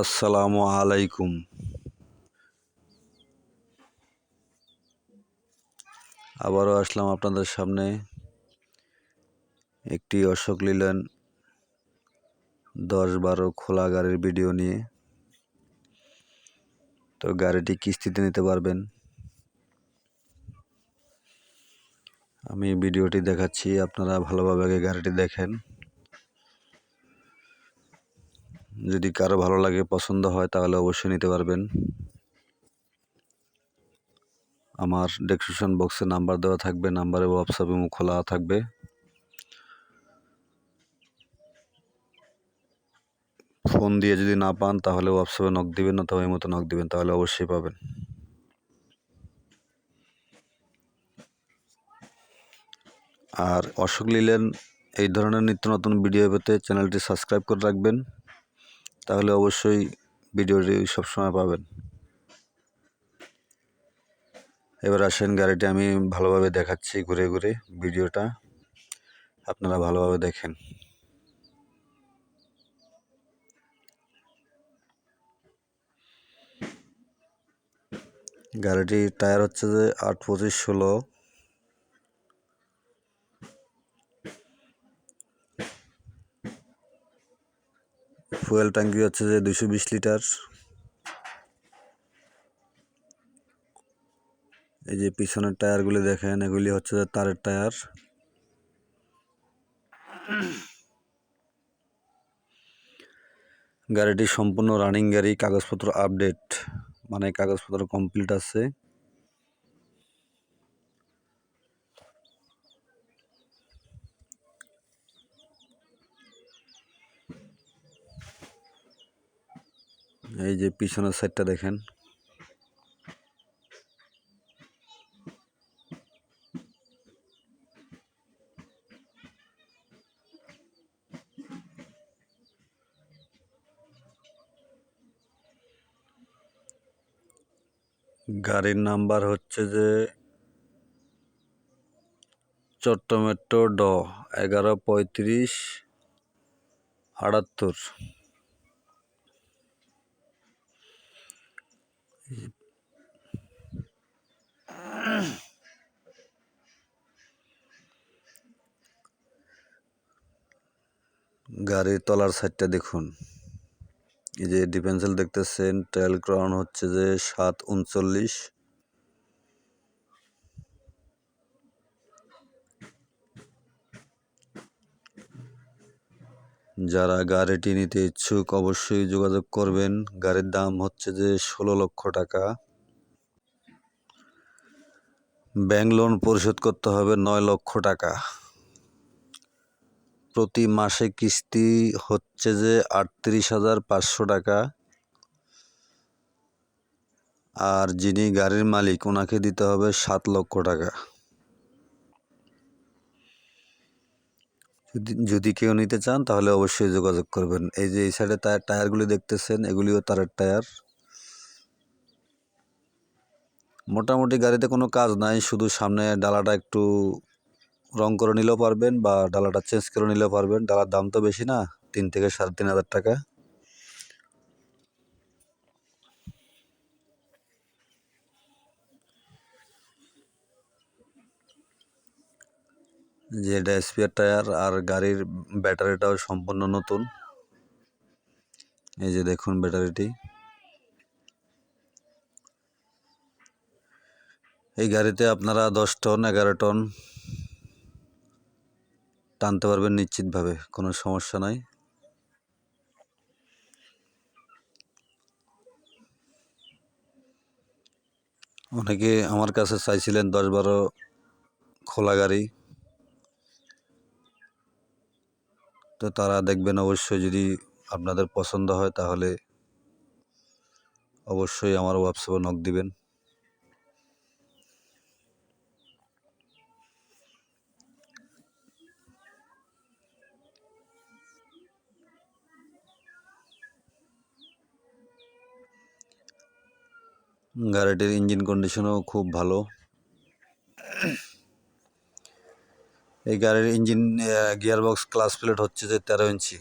আসসালামু আলাইকুম। আবারও আসলাম আপনাদের সামনে একটি অশোক লিলেন দশ বারো খোলা গাড়ির ভিডিও নিয়ে। তো গাড়িটি কিস্তিতে নিতে পারবেন। আমি ভিডিওটি দেখাচ্ছি, আপনারা ভালোভাবে আগে গাড়িটি দেখেন। যদি কারও ভালো লাগে, পছন্দ হয়, তাহলে অবশ্যই নিতে পারবেন। আমার ডেসক্রিপশন বক্সে নাম্বার দেওয়া থাকবে নাম্বারে হোয়াটসঅ্যাপ এবং খোলা থাকবে। ফোন দিয়ে যদি না পান, তাহলে হোয়াটসঅ্যাপে নক দিবেন, অথবা এই মতো নক দিবেন, তাহলে অবশ্যই পাবেন। আর অশোক লিলেন এই ধরনের নিত্য নতুন ভিডিও পেতে চ্যানেলটি সাবস্ক্রাইব করে রাখবেন। তাহলে অবশ্যই ভিডিওটি সবসময় পাবেন। এবার আসেন গাড়িটি আমি ভালোভাবে দেখাচ্ছি ঘুরে ঘুরে ভিডিওটা। আপনারা ভালোভাবে দেখেন। গাড়িটির টায়ার হচ্ছে যে আট পঁচিশ ষোলো। ফুয়েল ট্যাঙ্কি হচ্ছে যে দুশো বিশ লিটার এই যে পিছনের টায়ারগুলি দেখেন, এগুলি হচ্ছে যে তারের টায়ার। গাড়িটি সম্পূর্ণ রানিং গাড়ি, কাগজপত্র আপডেট মানে কাগজপত্র কমপ্লিট আছে। এই যে পিছনের সাইডটা দেখেন। গাড়ির নাম্বার হচ্ছে যে চট্টমেট্রো ড এগারো পঁয়ত্রিশ আটাত্তর। গাড়ির তলার সাইডটা দেখুন। এই যে ডিফেন্সেল দেখতেছেন ট্রায়াল ক্রাউন হচ্ছে যে সাত উনচল্লিশ। যারা গাড়িটি নিতে ইচ্ছুক অবশ্যই যোগাযোগ করবেন। গাড়ির দাম হচ্ছে যে ষোলো লক্ষ টাকা। ব্যাংক লোন পরিশোধ করতে হবে নয় লক্ষ টাকা। প্রতি মাসে কিস্তি হচ্ছে যে আটত্রিশ হাজার পাঁচশো টাকা। আর যিনি গাড়ির মালিক, ওনাকে দিতে হবে সাত লক্ষ টাকা। যদি কেউ নিতে চান, তাহলে অবশ্যই যোগাযোগ করবেন। এই যে, এই সাইডে টায়ার, টায়ারগুলি দেখতেছেন, এগুলিও তারের টায়ার। মোটামুটি গাড়িতে কোনো কাজ নাই, শুধু সামনে ডালাটা একটু রং করে নিলেও পারবেন বা ডালাটা চেঞ্জ করে নিলেও পারবেন। ডালার দাম তো বেশি না, তিন থেকে সাড়ে তিন হাজার টাকা। যে এটা স্পেয়ার টায়ার আর গাড়ির ব্যাটারিটাও সম্পূর্ণ নতুন। এই যে দেখুন ব্যাটারিটি। এই গাড়িতে আপনারা দশ টন, এগারো টন টানতে পারবেন নিশ্চিতভাবে, কোনো সমস্যা নাই। অনেকে আমার কাছে চাইছিলেন দশ বারো খোলা গাড়ি। তো তারা দেখবেন অবশ্যই যদি আপনাদের পছন্দ হয় তাহলে অবশ্যই আমার হোয়াটসঅ্যাপে নক দিবেন। গাড়িটির ইঞ্জিন কন্ডিশনও খুব ভালো। এই গাড়ির ইঞ্জিন গিয়ারবক্স ক্লাস প্লেট হচ্ছে যে তেরো ইঞ্চি।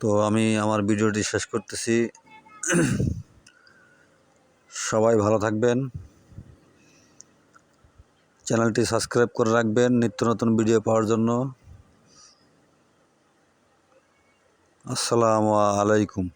তো আমি আমার ভিডিওটি শেষ করতেছি। সবাই ভালো থাকবেন। চ্যানেলটি সাবস্ক্রাইব করে রাখবেন। নিত্য নতুন ভিডিও পাওয়ার জন্য। আসসালামু আলাইকুম।